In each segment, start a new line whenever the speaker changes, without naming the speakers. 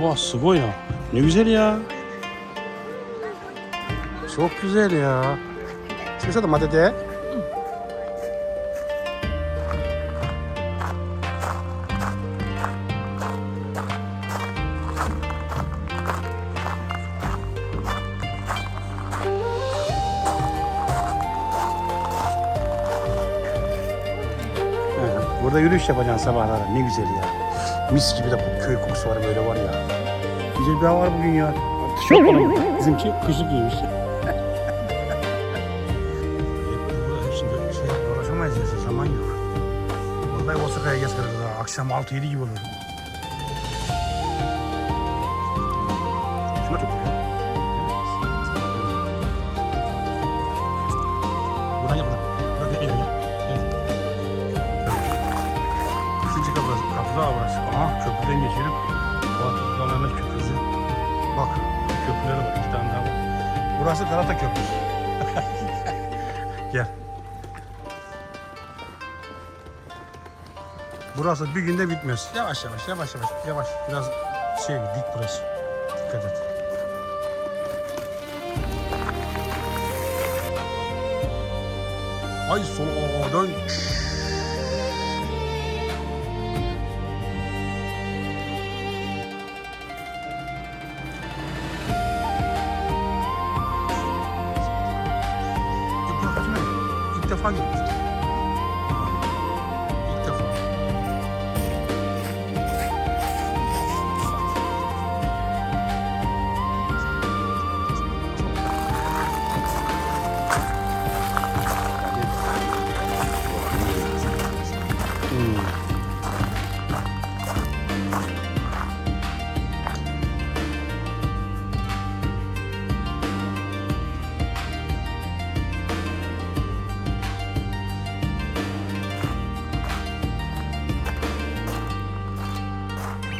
Vah Sıgoya. Ne güzel ya. Çok güzel ya. Çıksa da. Evet, Burada yürüyüş yapacaksın sabahlara. Ne güzel ya. Mis gibi de bu köy kokusu var böyle var ya. Güzel bir hava var bugün ya. Tişört falan. Bizimki kışlık giymiş. Hepsini şey, dolaşamayız ya. Zaman yok. Vallahi Osaka'ya geç kalırız ha. Akşam 6-7 gibi olur. Burası Galata Köprüsü. Gel. Burası bir günde bitmez. Yavaş yavaş yavaş yavaş yavaş. Biraz şey dik burası. Dikkat et. Ay sola dön. Burası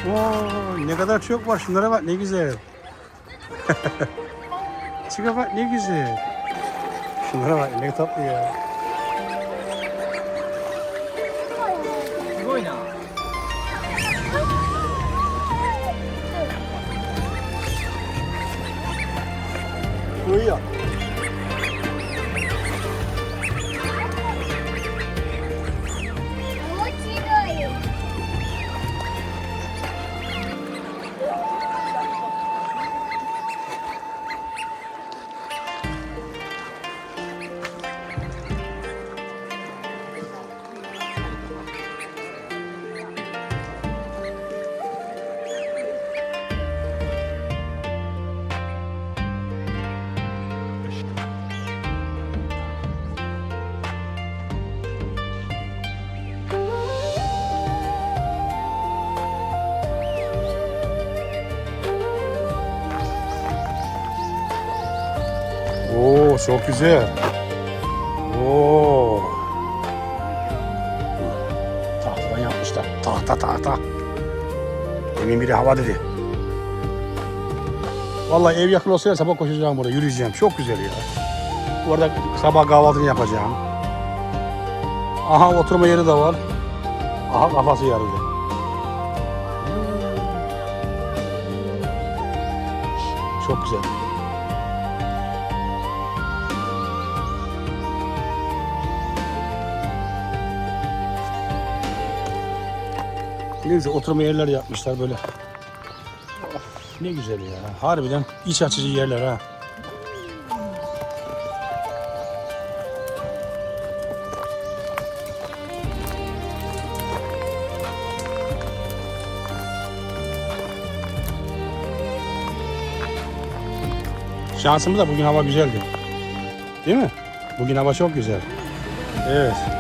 Oo, ne kadar çok var. Şunlara bak ne güzel. Çıka bak ne güzel. Şunlara bak ne tatlı ya. Uyuyor. Çok güzel. Oo. Tahtadan yapmışlar. Tahta tahta. Demin biri hava dedi. Vallahi ev yakın olsaydı sabah koşacağım buraya, yürüyeceğim. Çok güzel ya. Orada sabah kahvaltını yapacağım. Aha oturma yeri de var. Aha kafası yarıldı. Çok güzel. Ne güzel oturma yerler yapmışlar böyle. Of, ne güzel ya. Harbiden iç açıcı yerler ha. Şansımız da bugün hava güzeldi. Değil mi? Bugün hava çok güzel. Evet.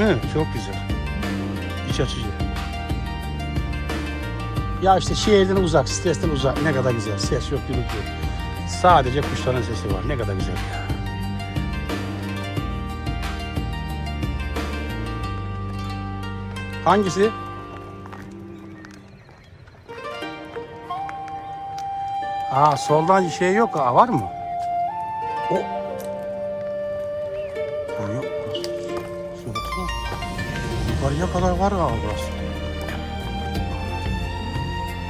Değil mi? Çok güzel. İç açıcı. Ya işte şehirden uzak, stresten uzak. Ne kadar güzel. Ses yok, gürültü yok. Sadece kuşların sesi var. Ne kadar güzel ya. Hangisi? Aa soldan şey yok. Aa, var mı? O Yukarıya kadar var galiba burası.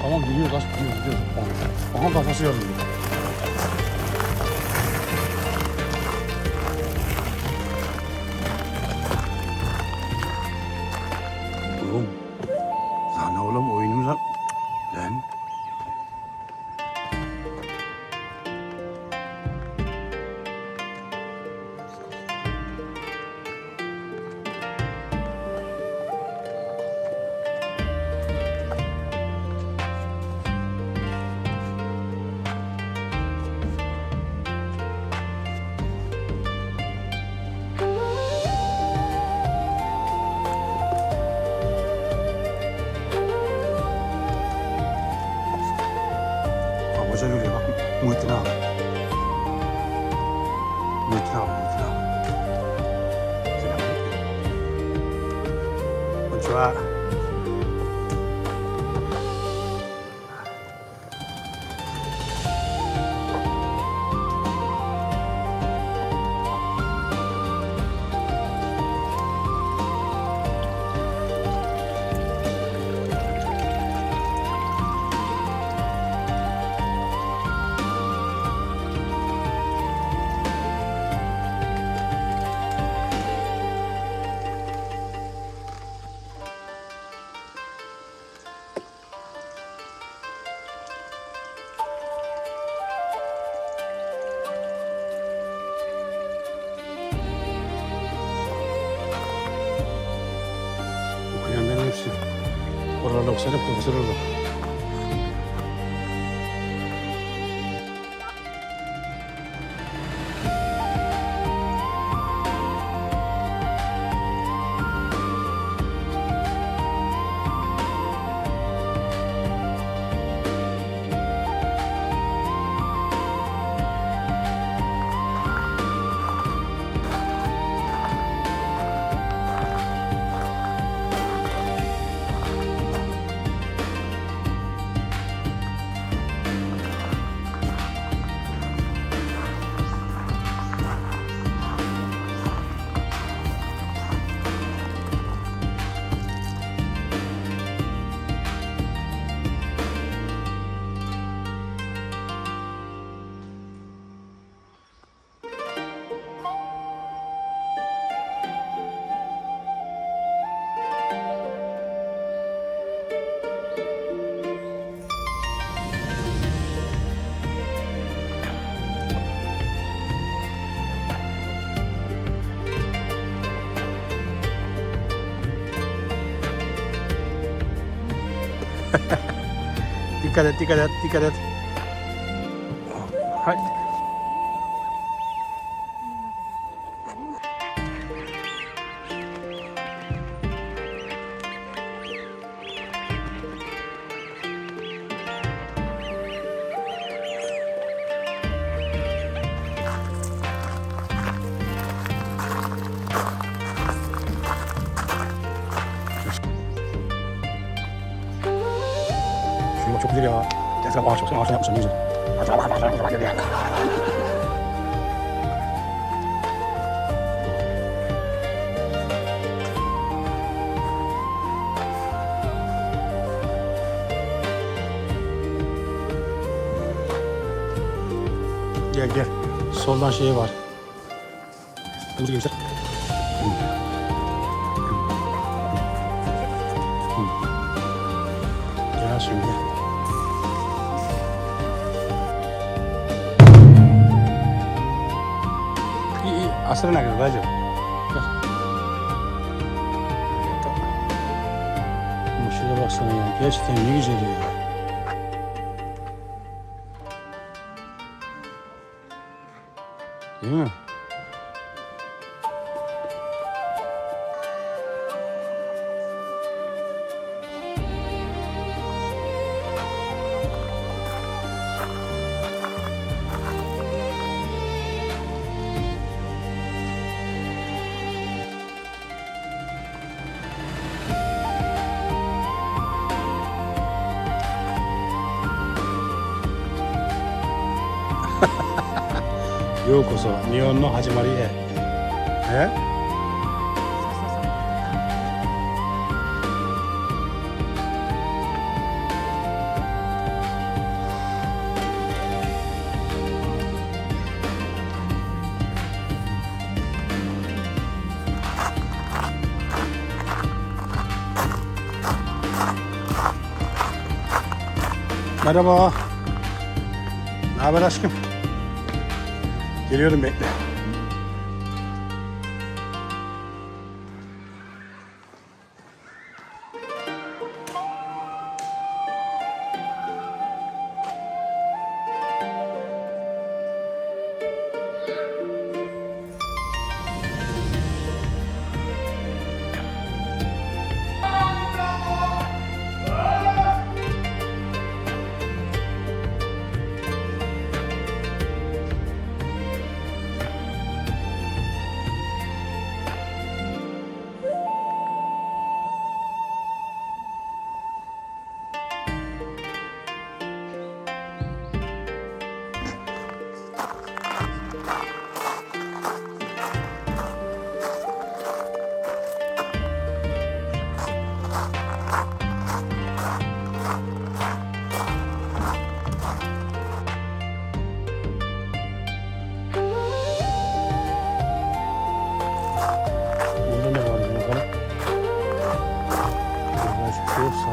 Tamam gidiyoruz aç gidiyoruz gidiyoruz. Aha, aha kafası yarılıyor. Bye. Okusaydı profesör oldu. Dikkat et, Tezgah ağaç baksana ağaçtan yapmışlar ne güzel. Gel gel. Soldan şey var. Kırmızı gençler. Asrına kadar Racım. Gel. Ama şuraya baksana ya. Gerçekten ne güzel ya. Değil mi? ようこそ日本の始まりへえ？ならば、なばらしく。Geliyorum bekle.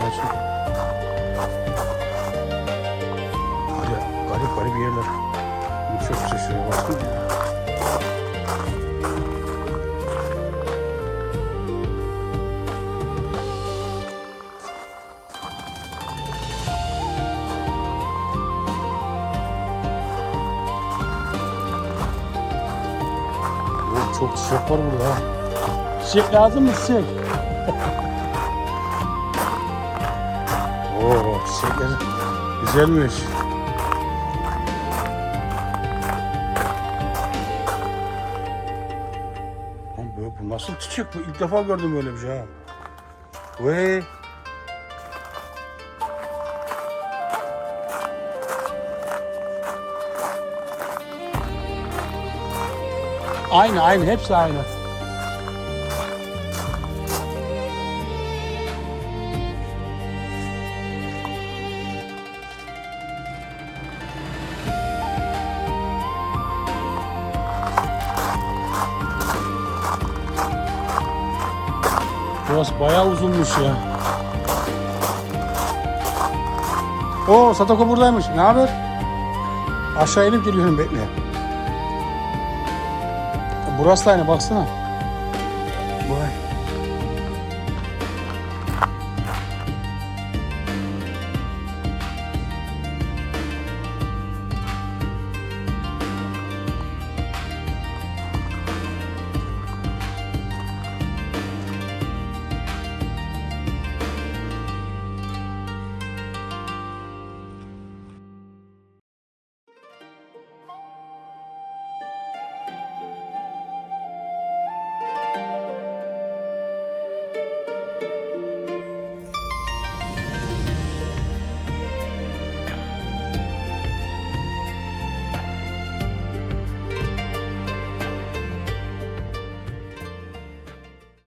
Olsun. Garip, garip garip yerler. Güzel şuraya baksana ya. Çok çiçek var burada ha. Çiçek lazım mı çiçek? Oo çiçekler güzelmiş. Lan böyle bu nasıl çiçek bu? İlk defa gördüm böyle bir şey ha. Vay. Aynı aynı hepsi aynı. Bayağı uzunmuş ya. Oo Satoko buradaymış. Ne haber? Aşağı inip geliyorum bekle. Burası da aynı baksana.